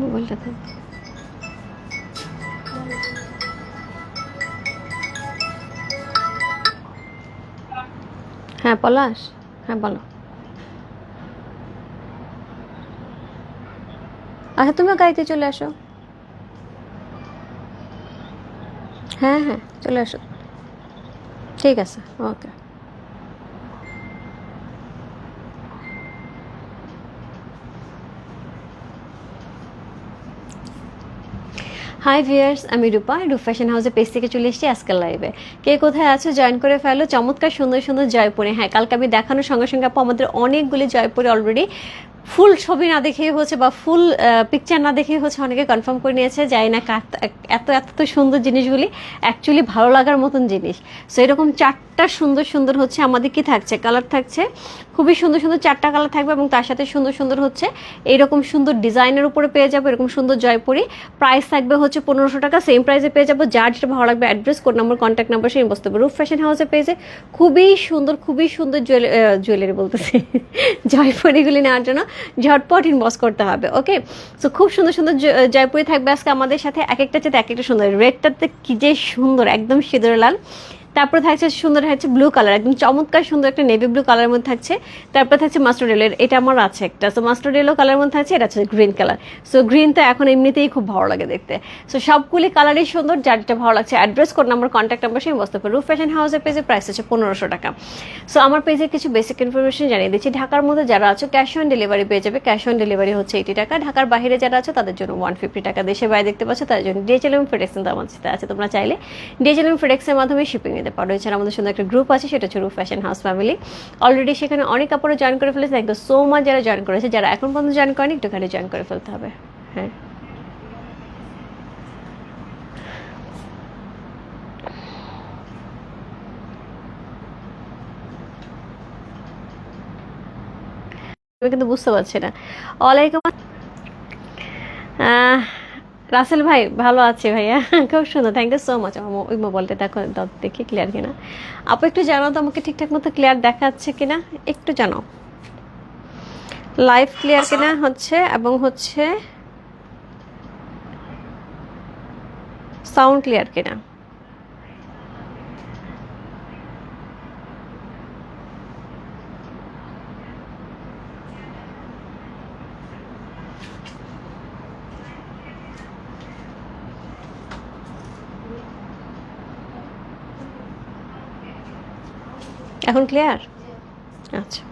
মোবাইলটা থাক হ্যাঁ পলাশ। হ্যাঁ বলো। আচ্ছা তুমিও গাড়িতে চলে আসো। হ্যাঁ হ্যাঁ চলে আসো। ঠিক আছে, ওকে। হাই ভিয়ার্স আমি রূপা, রূপ ফ্যাশন হাউসে পেজ থেকে চলে এসেছি আজকাল লাইভে কে কোথায় আছো জয়েন করে ফেলো। চমৎকার, সুন্দর সুন্দর জয়পুরে। হ্যাঁ কালকে আমি দেখানোর সঙ্গে সঙ্গে আপু আমাদের অনেকগুলি জয়পুরে অলরেডি ফুল ছবি না দেখেই হচ্ছে বা ফুল পিকচার না দেখেই হচ্ছে অনেকে কনফার্ম করে নিয়েছে যাই না এত এত সুন্দর জিনিসগুলি অ্যাকচুয়ালি ভালো লাগার মতন জিনিস। সো এরকম চারটা সুন্দর সুন্দর হচ্ছে আমাদের কি থাকছে? কালার থাকছে, খুবই সুন্দর সুন্দর চারটা কালার থাকবে এবং তার সাথে সুন্দর সুন্দর হচ্ছে এরকম সুন্দর ডিজাইনের উপরে পেয়ে যাব, এরকম সুন্দর জয়পুরি। প্রাইস থাকবে হচ্ছে পনেরোশো টাকা সেম প্রাইসে পেয়ে যাব। যার যেটা ভালো লাগবে address code number contact number সেই বসতে হবে রূপ ফ্যাশন হাউসে পেয়েছে খুবই সুন্দর খুবই সুন্দর জুয়েলারি বলতেছি। জয়পুরিগুলি নেওয়ার জন্য। ঝটপট ইনবক্স করতে হবে ওকে সো খুব সুন্দর সুন্দর জয়পুরে থাকবে আজকে আমাদের সাথে, এক একটা চেয়ে এক একটা সুন্দর। রেডটাতে কি যে সুন্দর, একদম সিঁদুর লাল। তারপরে থাকছে সুন্দর থাকছে ব্লু কালার একদম চমৎকার সুন্দর একটা নেভি ব্লু কালারের মধ্যে থাকছে। তারপরে থাকছে মাস্টার্ড ইয়েলো এটা আমার আছে একটা। সো মাস্টার্ড ইয়েলো কালারের মধ্যে থাকছে, এটা হচ্ছে গ্রিন কালার সো গ্রিন তো এখন এমনিতেই খুব ভালো লাগে দেখতে। সো সবগুলি কালারই সুন্দর, যার যেটা ভালো লাগছে address code number contact number সেই বসতে রুফ ফ্যাশন হাউসের পেজে প্রাইস হচ্ছে পনেরোশো টাকা। সো আমার পেজে কিছু বেসিক ইনফরমেশন জানিয়ে দিচ্ছি। ঢাকার মধ্যে যারা আছো ক্যাশ অন ডেলিভারি পেয়ে যাবে। ক্যাশ অন ডেলিভারি হচ্ছে এইটি টাকা। ঢাকার বাইরে যারা আছে, তাদের জন্য ওয়ান ফিফটি টাকা। দেশে বাইরে দেখতে পাচ্ছ, তাদের জন্য ডিএচএল এবং ফেডেক্স আমার সাথে আছে। তোমরা চাইলে ডিএচএল এবং ফেডেক্সের মাধ্যমে শিপিং নিতে পারো। এছাড়া আমাদের সুন্দর একটা গ্রুপ আছে সেটা হচ্ছে Roof fashion house family already সেখানে অনেক কাপড়ে জয়েন করে ফেলেছে। থ্যাংক ইউ সো মাচ যারা জয়েন করেছে। যারা এখন পর্যন্ত জয়েন করেনি একটুখানি জয়েন করে ফেলতে হবে। হ্যাঁ। কিন্তু বুঝতে পারছি না। ওয়ালাইকুম আহ, রাসেল ভাই, ভালো আছে ভাইয়া? খুব সুন্দর থ্যাংক ইউ সো মাচ আমার ওই মোবাইলটা দেখো দেখি ক্লিয়ার কিনা। আপু, একটু জানাও তো আমাকে ঠিকঠাক মতো ক্লিয়ার দেখাচ্ছে কিনা? একটু জানো। লাইভ ক্লিয়ার কিনা হচ্ছে, এবং হচ্ছে সাউন্ড ক্লিয়ার কিনা? এখন ক্লিয়ার আচ্ছা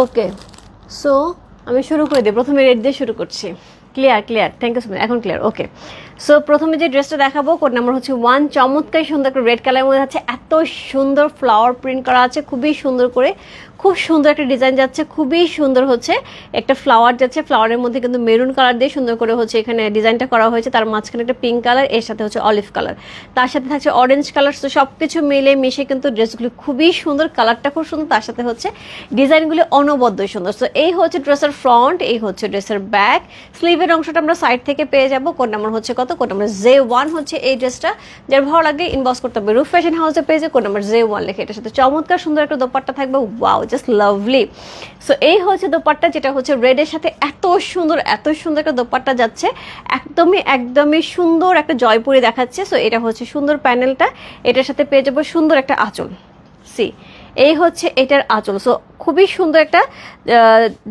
ওকে সো আমি শুরু করে দিই। প্রথমে রেড দিয়ে শুরু করছি। Clear clear thank you so much এখন ক্লিয়ার ওকে সো প্রথমে যে ড্রেসটা দেখাবো কোড নাম্বার হচ্ছে ওয়ান চমৎকার সুন্দর একটা রেড কালারের মধ্যে আছে। এত সুন্দর ফ্লাওয়ার প্রিন্ট করা আছে। খুবই সুন্দর করে খুব সুন্দর একটা ডিজাইন যাচ্ছে, খুবই সুন্দর হচ্ছে। একটা ফ্লাওয়ার যাচ্ছে, ফ্লাওয়ারের মধ্যে কিন্তু মেরুন কালার দিয়ে সুন্দর করে হচ্ছে এখানে ডিজাইনটা করা হয়েছে। তার মাঝখানে একটা পিঙ্ক কালার, এর সাথে হচ্ছে অলিভ কালার। তার সাথে থাকছে অরেঞ্জ কালার, তো সব কিছু মিলে মিশে কিন্তু ড্রেসগুলি খুবই সুন্দর, কালারটা খুব সুন্দর, তার সাথে হচ্ছে ডিজাইনগুলি অনবদ্য সুন্দর। তো এই হচ্ছে ড্রেসের ফ্রন্ট, এই হচ্ছে ড্রেসের ব্যাক। স্লিভের অংশটা আমরা সাইড থেকে পেয়ে যাব। কোন নাম্বার হচ্ছে কত? কোন নাম্বার জে ওয়ান হচ্ছে এই ড্রেসটা। যার ভালো লাগে ইনবক্স করতে হবে। রুফ ফ্যাশন হাউসে পেয়েছে কোন নাম্বার জে ওয়ান লেখে। এটার সাথে চমৎকার সুন্দর একটা দোপাট্টা থাকবে। ওয়াও জাস্ট লাভলি সো এই হচ্ছে দোপাট্টা যেটা হচ্ছে রেডের সাথে এত সুন্দর এত সুন্দর একটা দোপাট্টা যাচ্ছে। একদমই একদমই সুন্দর একটা জয়পুরি দেখাচ্ছে। সো এটা হচ্ছে সুন্দর প্যানেলটা। এটার সাথে পেয়ে যাব সুন্দর একটা আঁচল। সি এই হচ্ছে এটার আঁচল। সো খুবই সুন্দর একটা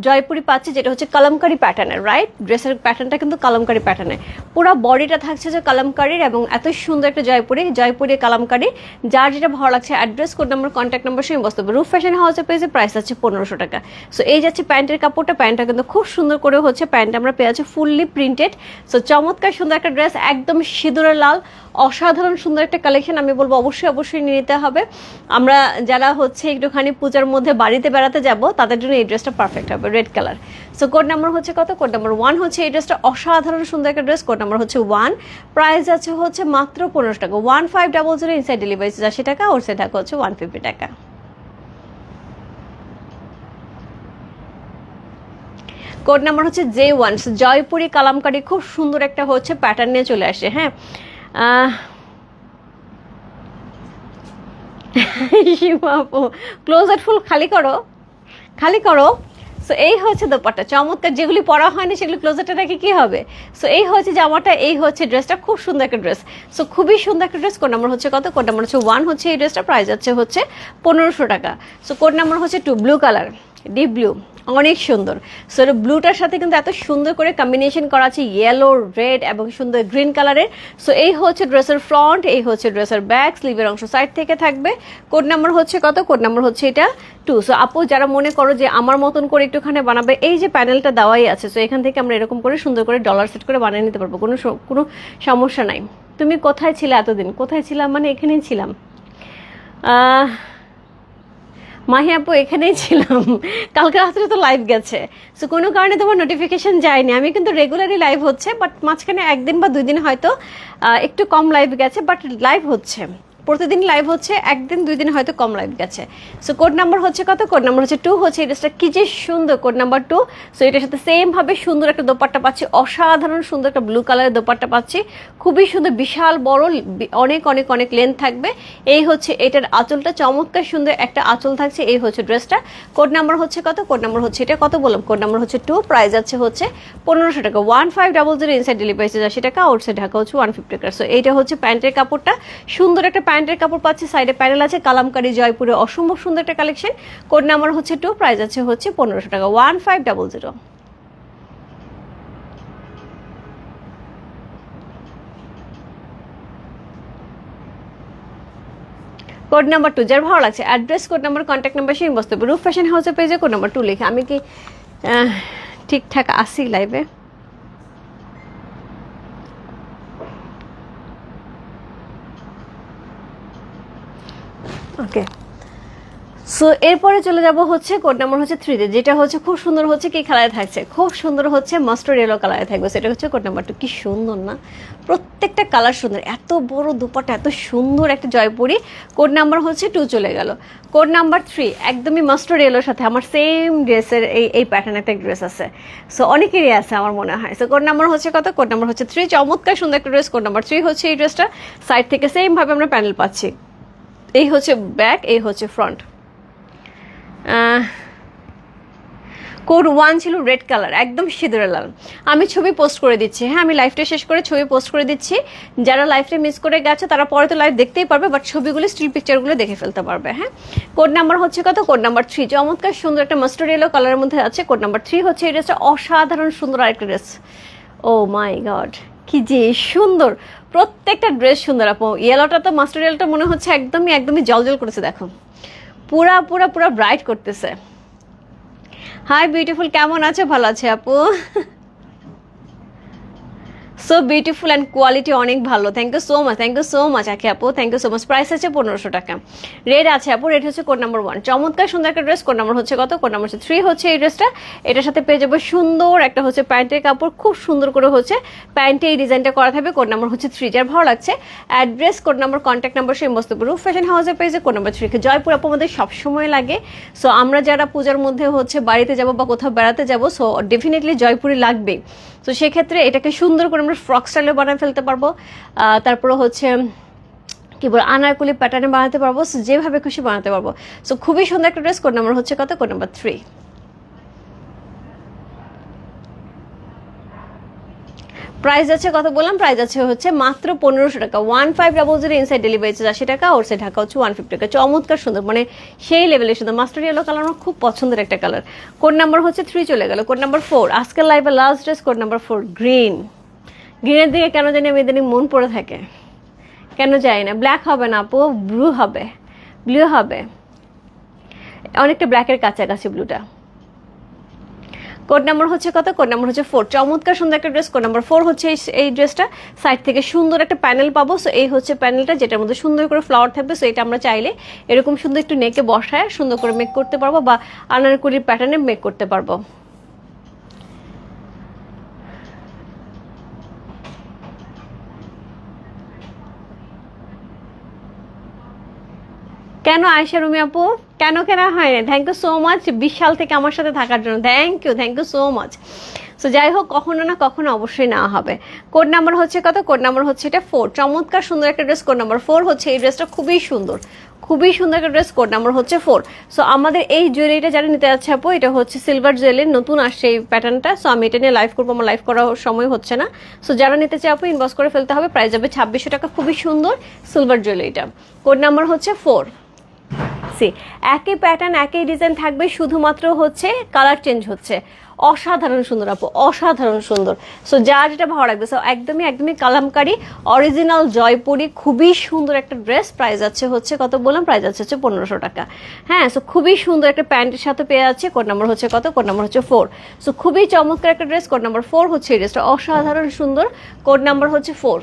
জয়পুরি পাচ্ছি, যেটা হচ্ছে কালামকারি প্যাটার্নের রাইট ড্রেসের প্যাটার্নটা কিন্তু কালামকারি প্যাটার্নের পুরো বডিটা থাকছে যে কালামকারির এবং এত সুন্দর একটা জয়পুরি জয়পুরি কালামকারি। যার যেটা ভালো লাগছে address code number contact number সঙ্গে বসতে হবে রুফ ফ্যাশন হাউসের পেয়েছে প্রাইস আছে পনেরোশো টাকা। সো এই যাচ্ছে প্যান্টের কাপড়টা, প্যান্টটা কিন্তু খুব সুন্দর করে হচ্ছে প্যান্ট আমরা পেয়ে আছি ফুললি প্রিন্টেড সো চমৎকার সুন্দর একটা ড্রেস একদম সিঁদুরের লাল। অসাধারণ সুন্দর একটা কালেকশন আমি বলব, অবশ্যই অবশ্যই নিয়ে নিতে হবে। আমরা যারা হচ্ছে একটুখানি পূজার মধ্যে বাড়িতে বেড়াতে যাব, তাদের জন্য এই ড্রেসটা পারফেক্ট হবে red colour so code number হচ্ছে কত? কোড নাম্বার ওয়ান হচ্ছে এই ড্রেসটা অসাধারণ সুন্দর একটা ড্রেস। কোড নাম্বার হচ্ছে ওয়ান প্রাইস আছে হচ্ছে মাত্র পনেরোশো টাকা। One five double zero inside delivery আশি টাকা ওর সাইড টাকা হচ্ছে ওয়ান ফিফটি টাকা। কোড নাম্বার হচ্ছে জে ওয়ান জয়পুরি কালামকারি খুব সুন্দর একটা হচ্ছে প্যাটার্ন নিয়ে চলে আসে হ্যাঁ? সীমা আপু ফুল খালি করো। খালি করো। সো এই হচ্ছে দোপাট্টা। চমৎকার যেগুলি পরা হয়নি, সেগুলি ক্লোজারটা রেখে কী হবে? সো এই হচ্ছে জামাটা, এই হচ্ছে ড্রেসটা খুব সুন্দর একটা ড্রেস সো খুবই সুন্দর একটা ড্রেস কোড নাম্বার হচ্ছে কত? কোড নাম্বার হচ্ছে ওয়ান হচ্ছে এই ড্রেসটা প্রাইস আছে হচ্ছে পনেরোশো টাকা। সো কোড নাম্বার হচ্ছে two blue colour deep blue অনেক সুন্দর। সো ব্লুটার সাথে কিন্তু এত সুন্দর করে কম্বিনেশন করা আছে ইয়েলো রেড এবং সুন্দর গ্রিন কালারের সো এই হচ্ছে ড্রেসের ফ্রন্ট এই হচ্ছে ড্রেসের ব্যাক স্লিভের অংশ সাইড থেকে থাকবে। কোড নাম্বার হচ্ছে কত? কোড নাম্বার হচ্ছে এটা টু সো আপু, যারা মনে করো যে আমার মতন করে একটুখানি বানাবে, এই যে প্যানেলটা দেওয়াই আছে সো এখান থেকে আমরা এরকম করে সুন্দর করে ডলার সেট করে বানিয়ে নিতে পারব, কোনো কোনো সমস্যা নাই। তুমি কোথায় ছিলে এতদিন? কোথায় ছিলাম? মানে এখানেই ছিলাম। মাহি আপু, এখানেই ছিলাম। কালকে রাত্রে তো লাইভ গেছে। সো কোনো কারণে তোমার নোটিফিকেশন যায়নি। আমি কিন্তু রেগুলারই লাইভ হচ্ছে বাট মাঝখানে একদিন বা দুই দিন হয়তো একটু কম লাইভ গেছে বাট লাইভ হচ্ছে। প্রতিদিন লাইভ হচ্ছে, একদিন, দুই দিন হয়তো কম লাইভ গেছে। সো কোড নাম্বার হচ্ছে কত? কোড নাম্বার হচ্ছে টু হচ্ছে এই ড্রেসটা কি যে সুন্দর কোড নাম্বার টু সো এটার সাথে সেম ভাবে সুন্দর একটা দোপাট্টা পাচ্ছি, অসাধারণ সুন্দর একটা ব্লু কালারের দোপাট্টা পাচ্ছি। খুবই সুন্দর, বিশাল, বড় অনেক অনেক অনেক লেন্থ থাকবে। এই হচ্ছে এটার আঁচলটা, চমৎকার সুন্দর একটা আঁচল থাকছে, এই হচ্ছে ড্রেসটা কোড নাম্বার হচ্ছে কত? কোড নাম্বার হচ্ছে এটা কত বললাম? কোড নাম্বার হচ্ছে টু প্রাইস আছে হচ্ছে পনেরোশো টাকা। One five double zero inside delivery আশি টাকা আউটসাইড ঢাকা হচ্ছে ওয়ান ফিফটি টাকা। সো এইটা হচ্ছে প্যান্টের কাপড়টা। সুন্দর একটা প্যান্টের কাপড় পাচ্ছি সাইডে প্যানেল আছে, কালামকারি জয়পুরে অসম্ভব সুন্দর একটা কালেকশন। কোড নাম্বার হচ্ছে টু প্রাইস আছে হচ্ছে পনেরোশো টাকা। One five double zero code number two যার ভালো লাগছে address code number contact number, সেই বসতে রুফ ফ্যাশন হাউসের পেজে কোড নাম্বার টু লিখে। আমি কি ঠিকঠাক আসি লাইভে ওকে সো এরপরে চলে যাব হচ্ছে কোড নাম্বার হচ্ছে থ্রিতে যেটা হচ্ছে খুব সুন্দর হচ্ছে কি কালারে থাকছে। খুব সুন্দর হচ্ছে মাস্টার ইয়েলো কালারে থাকবে, সেটা হচ্ছে কোড নাম্বার টু কি সুন্দর না? প্রত্যেকটা কালার সুন্দর। এত বড় দুপাটা এত সুন্দর একটা জয়পুরি। কোড নাম্বার হচ্ছে টু চলে গেল। কোড নাম্বার থ্রি একদমই মাস্টার ইয়েলোর সাথে আমার সেম ড্রেসের এই এই প্যাটার্ন একটা ড্রেস আছে। সো অনেকেরই আছে আমার মনে হয়। সো কোড নাম্বার হচ্ছে কত? কোড নাম্বার হচ্ছে থ্রি চমৎকার সুন্দর একটা ড্রেস কোড নাম্বার থ্রি হচ্ছে এই ড্রেসটা সাইড থেকে সেমভাবে আমরা প্যানেল পাচ্ছি। এই হচ্ছে ব্যাক, এই হচ্ছে ফ্রন্ট। কোড ওয়ান ছিল রেড কালার, একদম সিঁদুরে লাল। আমি ছবি পোস্ট করে দিচ্ছি। হ্যাঁ আমি লাইভটা শেষ করে ছবি পোস্ট করে দিচ্ছি। যারা লাইভটা মিস করে গেছে, তারা পরে তো লাইভ দেখতেই পারবে বাট ছবিগুলো স্টিল পিকচারগুলো দেখে ফেলতে পারবে। হ্যাঁ কোড নাম্বার হচ্ছে কত? Code number three. চমৎকার সুন্দর একটা মাস্টার ইয়েলো কালারের মধ্যে আছে। কোড নাম্বার থ্রি হচ্ছে এই ড্রেসটা অসাধারণ সুন্দর আরেকটা ড্রেস। ও মাই গড কি যে সুন্দর। প্রত্যেকটা ড্রেস সুন্দর, আপু। ইয়েলোটা তো মাস্টারিয়ালটা মনে হচ্ছে একদমই একদমই জলজল করেছে দেখো। পুরা পুরা পুরা ব্রাইট করতেছে। হাই বিউটিফুল কেমন আছে? ভালো আছে, আপু। সো বিউটিফুল অ্যান্ড কোয়ালিটি অনেক ভালো। Thank you so much thank you so much Akhi আপু। Thank you so much price আছে পনেরোশো টাকা। রেড আছে আপু রেড হচ্ছে কোড নাম্বার ওয়ান চমৎকার, সুন্দর একটা ড্রেস কোড নাম্বার হচ্ছে কত? কোড নাম্বার হচ্ছে থ্রি হচ্ছে এই ড্রেসটা এটার সাথে পেয়ে যাব সুন্দর একটা হচ্ছে প্যান্টের কাপড়। খুব সুন্দর করে হচ্ছে প্যান্টে এই ডিজাইনটা করা থাকবে। কোড নাম্বার হচ্ছে থ্রি যার ভালো লাগছে address code number contact number সেই মস্ত রুফ ফ্যাশন হাউসের পেজে কোড নাম্বার থ্রি জয়পুর আপু, আমাদের সবসময় লাগে। সো আমরা যারা পূজার মধ্যে হচ্ছে বাড়িতে যাব বা কোথাও বেড়াতে যাব সো ডেফিনেটলি জয়পুরি লাগবে তো সেক্ষেত্রে এটাকে সুন্দর করে আমরা ফ্রক স্টাইলে বানিয়ে ফেলতে পারব। তারপরে হচ্ছে, কি বল, আনারকুলি প্যাটার্নে বানাতে পারব। যেভাবে খুশি বানাতে পারব। সো খুবই সুন্দর একটা ড্রেস কোড নাম্বার হচ্ছে কত? কোড নাম্বার থ্রি প্রাইস আছে কত বললাম? প্রাইস আছে হচ্ছে মাত্র পনেরোশো টাকা। One five double zero inside delivery charge আশি টাকা ওর সে ঢাকা হচ্ছে ওয়ান ফিফটি টাকা। চমৎকার সুন্দর মানে সেই লেভেলের সুন্দর। মাস্টার ইয়েলো কালার আমার খুব পছন্দের একটা কালার কোড নাম্বার হচ্ছে থ্রি চলে গেল। কোড নাম্বার ফোর আজকের লাইভে last dress code number four green গ্রিনের দিকে কেন জানি আমি ইদানিং মন পড়ে থাকে। কেন যাই না। ব্ল্যাক হবে না আপু ব্লু হবে। ব্লু হবে। অনেকটা ব্ল্যাকের কাছাকাছি ব্লুটা কোড নাম্বার হচ্ছে কত? কোড নাম্বার হচ্ছে ফোর চমৎকার সুন্দর একটা ড্রেস কোড নাম্বার ফোর হচ্ছে এই- এই ড্রেসটা সাইড থেকে সুন্দর একটা প্যানেল পাবো। সো এই হচ্ছে প্যানেলটা যেটার মধ্যে সুন্দর করে ফ্লাওয়ার থাকবে। সো এটা আমরা চাইলে এরকম সুন্দর একটু নেকে বসায় সুন্দর করে মেক করতে পারব বা আনারকুলির প্যাটার্নে মেক করতে পারব। কেন আয়সা রুমি আপু? কেন কেনা হয় না thank you so much Bishal থেকে আমার সাথে থাকার জন্য। Thank you thank you so much so যাই হোক, কখনো না কখনো অবশ্যই নেওয়া হবে। কোড নাম্বার হচ্ছে কত? কোড নাম্বার হচ্ছে এটা ফোর চমৎকার সুন্দর একটা ড্রেস কোড নাম্বার ফোর হচ্ছে, এই ড্রেসটা খুবই সুন্দর। খুবই সুন্দর একটা ড্রেস কোড নাম্বার হচ্ছে ফোর সো আমাদের এই জুয়েলারিটা যারা নিতে যাচ্ছে আপু, এটা হচ্ছে সিলভার জুয়েলারি নতুন আসছে এই প্যাটার্নটা সো আমি এটা নিয়ে লাইভ করব, আমার লাইভ করার সময় হচ্ছে না। সো যারা নিতে চাই আপু ইনবক্স করে ফেলতে হবে। প্রাইস যাবে ছাব্বিশশো টাকা, খুবই সুন্দর সিলভার জুয়েলারিটা কোড নাম্বার হচ্ছে ফোর সি, একই প্যাটার্ন একই ডিজাইন থাকবে, শুধুমাত্র হচ্ছে কালার চেঞ্জ হচ্ছে। অসাধারণ সুন্দর আপু, অসাধারণ সুন্দর। সো যা যেটা ভালো লাগবে সো একদমই একদমই কালামকারি অরিজিনাল জয়পুরি, খুবই সুন্দর একটা ড্রেস প্রাইস আছে হচ্ছে কত বললাম? প্রাইস আছে হচ্ছে পনেরোশো টাকা। হ্যাঁ সো খুবই সুন্দর একটা প্যান্টের সাথে পেয়ে যাচ্ছে কোড নাম্বার হচ্ছে কত? কোড নাম্বার হচ্ছে ফোর সো খুবই চমৎকার একটা ড্রেস কোড নাম্বার ফোর হচ্ছে এই ড্রেসটা অসাধারণ সুন্দর কোড নাম্বার হচ্ছে ফোর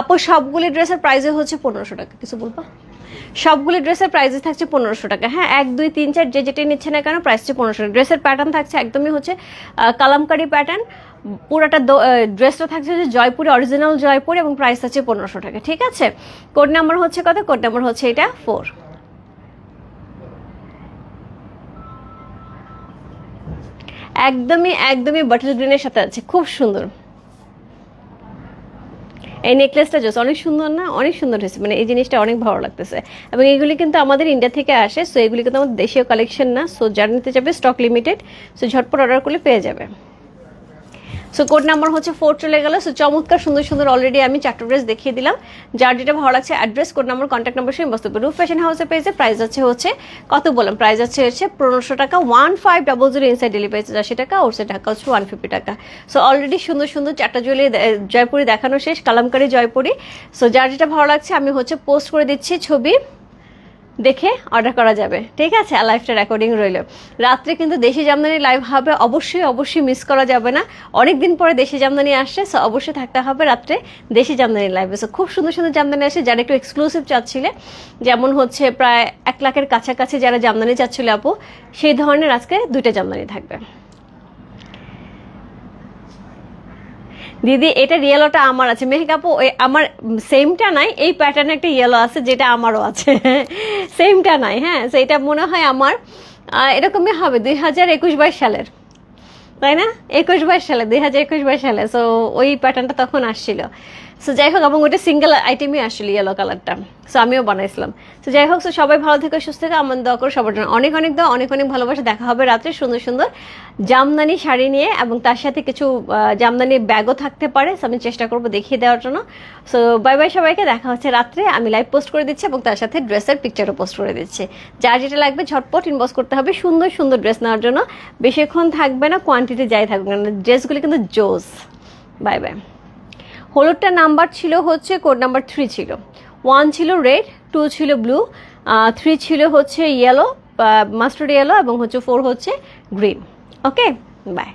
আপু, সবগুলি ড্রেসের প্রাইসে হচ্ছে পনেরোশো টাকা। কিছু বলব? সবগুলি ড্রেসের প্রাইসে থাকছে পনেরোশো টাকা। হ্যাঁ এক, দুই, তিন, চার, যে যেটাই নিচ্ছে না কেন প্রাইস হচ্ছে পনেরোশো টাকা। ড্রেসের প্যাটার্ন থাকছে একদমই হচ্ছে কালামকারি প্যাটার্ন পুরাটা ড্রেসটা থাকছে যে জয়পুরি অরিজিনাল জয়পুর এবং প্রাইস আছে পনেরোশো টাকা। ঠিক আছে? কোড নাম্বার হচ্ছে কত? কোড নাম্বার হচ্ছে এটা ফোর একদমই একদমই বাটল গ্রিনের সাথে আছে। খুব সুন্দর। এই নেকলেসটা জাস্ট অনেক সুন্দর না? অনেক সুন্দর হয়েছে। মানে এই জিনিসটা অনেক ভালো লাগতেছে। এবং এগুলি কিন্তু আমাদের ইন্ডিয়া থেকে আসে সো এগুলি কিন্তু আমাদের দেশীয় কালেকশন না সো যারা নিতে যাবে স্টক লিমিটেড সো ঝটপট অর্ডার করলে পেয়ে যাবে। সো কোড নাম্বার হচ্ছে ফোর চলে গেল। সো চমৎকার, সুন্দর সুন্দর অলরেডি আমি চারটে ড্রেস দেখিয়ে দিলাম। যার যেটা ভালো লাগছে address code number contact number সেই বস্তু রূপ ফ্যাশন হাউসের পেজে প্রাইস আছে হচ্ছে, কত বললাম? প্রাইস আছে হচ্ছে পনেরোশো টাকা one five double zero inside delivery charge আশি টাকা ওর সে টাকা হচ্ছে ওয়ান ফিফটি টাকা। সো অলরেডি সুন্দর সুন্দর চারটা জুয়েলি জয়পুরি দেখানো শেষ, কালামকারি জয়পুরি। সো যার যেটা ভালো লাগছে, আমি হচ্ছে পোস্ট করে দিচ্ছি ছবি। দেখে অর্ডার করা যাবে। ঠিক আছে, আর লাইভটা রেকর্ডিং রইল। রাত্রে কিন্তু দেশি জামদানি লাইভ হবে, অবশ্যই অবশ্যই মিস করা যাবে না। অনেক দিন পরে দেশি জামদানি আসছে সো অবশ্যই থাকতে হবে রাত্রে দেশি জামদানি লাইভে সো খুব সুন্দর সুন্দর জামদানি আসে, যারা একটু এক্সক্লুসিভ চাচ্ছিলে, যেমন হচ্ছে প্রায় এক লাখের কাছাকাছি যারা জামদানি চাচ্ছিল আপু, সেই ধরনের আজকে দুইটা জামদানি থাকবে। দিদি, এটা ইয়েলোটা আমার আছে। মেহেক আপু আমার সেমটা নাই, এই প্যাটার্নে একটা ইয়েলো আছে, যেটা আমারও আছে। সেমটা নাই হ্যাঁ তো এটা মনে হয় আমার। এরকমই হবে, দুই হাজার একুশ বাইশ সালের। তাই না? একুশ বাইশ সালে দুই হাজার একুশ বাইশ সালে সো ওই প্যাটার্নটা তখন আসছিল। সো যাই হোক এবং ওইটা সিঙ্গেল আইটেমই আসলে ইয়েলো কালারটা সো আমিও বানাইছিলাম। সো যাই হোক সো সবাই ভালো থেকে, সুস্থ থেকে, আমার দোয়া করো সবার জন্য। অনেক অনেক দোয়া, অনেক অনেক ভালোবাসা। দেখা হবে রাত্রে সুন্দর সুন্দর জামদানি শাড়ি নিয়ে, এবং তার সাথে কিছু জামদানি ব্যাগও থাকতে পারে। সো আমি চেষ্টা করব দেখিয়ে দেওয়ার জন্য। সো বাই বাই সবাইকে, দেখা হচ্ছে রাত্রে। আমি লাইভ পোস্ট করে দিচ্ছি, এবং তার সাথে ড্রেসের পিকচারও পোস্ট করে দিচ্ছি। যার যেটা লাগবে, ঝটপট ইনবক্স করতে হবে সুন্দর সুন্দর ড্রেস নেওয়ার জন্য। বেশিক্ষণ থাকবে না কোয়ান্টিটি যাই থাকবে না ড্রেসগুলি কিন্তু জোস। বাই বাই হলুদটা নাম্বার ছিল হচ্ছে কোড নাম্বার থ্রি ছিল। ওয়ান ছিল রেড, টু ছিল ব্লু থ্রি ছিল হচ্ছে ইয়েলো মাস্টার্ড ইয়েলো এবং হচ্ছে ফোর হচ্ছে গ্রিন। ওকে? বাই।